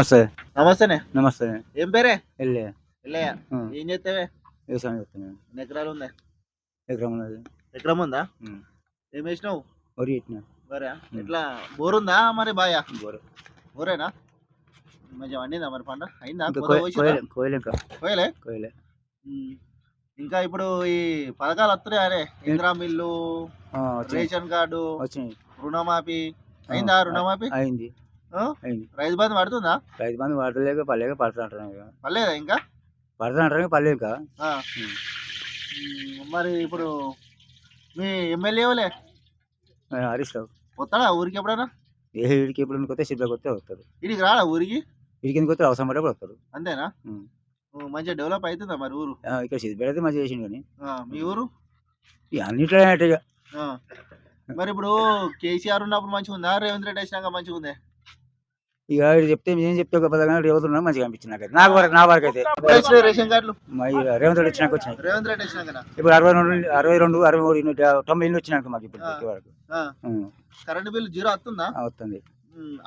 నమస్తే నమస్తేనే నమస్తే ఏం పేరే వెళ్ళే ఉం. ఏం చేస్తావే వ్యవసాయం చేస్తాను ఎకరాలు ఉందా ఎకరం ఉన్నది ఎకరం ఉందా. ఏం వేసినావు వరి పెట్టిన బరా ఉం. ఎట్లా బోర్ ఉందా మరి బాయా బోరు. బోరేనా మంచిగా వండిందా మరి పంట అయిందా? కోయలే కోయలే ఇంకా కోయలే. ఇంకా ఇప్పుడు ఈ పథకాలు వస్తున్నాయి అరే ఇందిరా మిల్లు రేషన్ కార్డు రుణమాఫీ అయిందా రుణమాఫీ? అయింది రైతు బంధు పడుతుందా రైతు మంది పడలేక పడలేక పడతా అంటారు ఇక. పర్లేదా ఇంకా? పడతా అంటారు పడలేదు ఇంకా. మరి ఇప్పుడు మీ ఎమ్మెల్యేలే ఆ, హరీష్ రావు. వస్తాడా ఊరికి ఎప్పుడైనా? ఏ వీడికి ఎప్పుడు కొత్త సిద్ధి కొత్తే వస్తారు ఇడికి రాడా ఊరికి? వీడికి ఎందుకు వస్తారు అవసరం పడే వస్తారు అంతేనా? మంచిగా డెవలప్ అవుతుందా మరి ఊరు? ఇక్కడ సిద్ధి పెడితే మంచిగా చేసిండు కానీ. మీ ఊరు? ఇక. అన్నిట్లో. మరి ఇప్పుడు కేసీఆర్ ఉన్నప్పుడు మంచిగా ఉందా రేవంత్ రెడ్డి వచ్చినాక మంచిగా ఉంది ఇక చెప్తే నేను చెప్తే ఒక పదగా రేవతులు ఉన్నా మంచిగా అనిపించింది నాకైతే. నాకు వరకు నా వరకు అయితే. రేవంత్ రెడ్డి వచ్చినాక వచ్చినాయి. రేవంత్ ఇప్పుడు అరవై రెండు అరవై రెండు అరవై మూడు ఇన్ని తొంభై ఇల్లు వచ్చినాక మాకు ఇప్పుడు వరకు. కరెంట్ బిల్ జీరో వస్తుందా? వస్తుంది.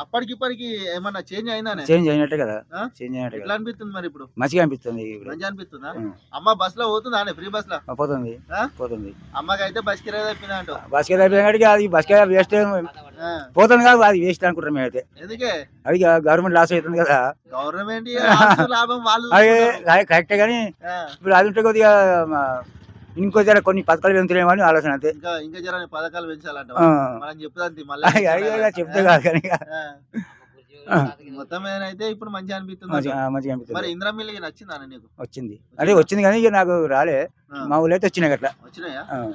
అప్పటికి ఇప్పటికి ఏమన్నా చేంజ్ అయిందానే? చేంజ్ అయినట్టే కదా? చేంజ్ అయినట్టే ఎట్లా అనిపిస్తుంది మరి ఇప్పుడు? మంచిగా అనిపిస్తుంది ఇప్పుడు. మంచిగా అనిపిస్తుందా. అమ్మ బస్లో పోతుందా ఫ్రీ బస్లో పోతుంది? పోతుంది. అమ్మకి అయితే బస్ కిరాయి తప్పిందా అంటూ బస్కి అయిపోయిన కాడికి అది బస్ వేస్ట్ పోతుంది కాదు అది వేస్ట్ అనుకుంటాం మేమైతే. ఎందుకే? అది గవర్నమెంట్ లాస్ అవుతుంది కదా. గవర్నమెంట్ లాభం వాళ్ళు అది కరెక్టే కానీ ఇప్పుడు అది ఉంటే కొద్దిగా ఇంకో జర కొన్ని పథకాలు పెంచులేమో అని ఆలోచన అంతే. ఇంకా ఇంకా జర పథకాలు పెంచాలంట. మనం చెప్తాంతి మళ్ళీ. చెప్తే కాదు కానీ. మొత్తం ఏదైతే ఇప్పుడు మంచిగా అనిపిస్తుంది మంచిగా. మంచిగా మరి అనిపిస్తుంది ఇందిరా మిల్లి నచ్చిందా నీకు? వచ్చింది. అదే వచ్చింది కానీ నాకు రాలే. మా ఊళ్ళో అయితే వచ్చినాయి అట్లా. వచ్చినాయా.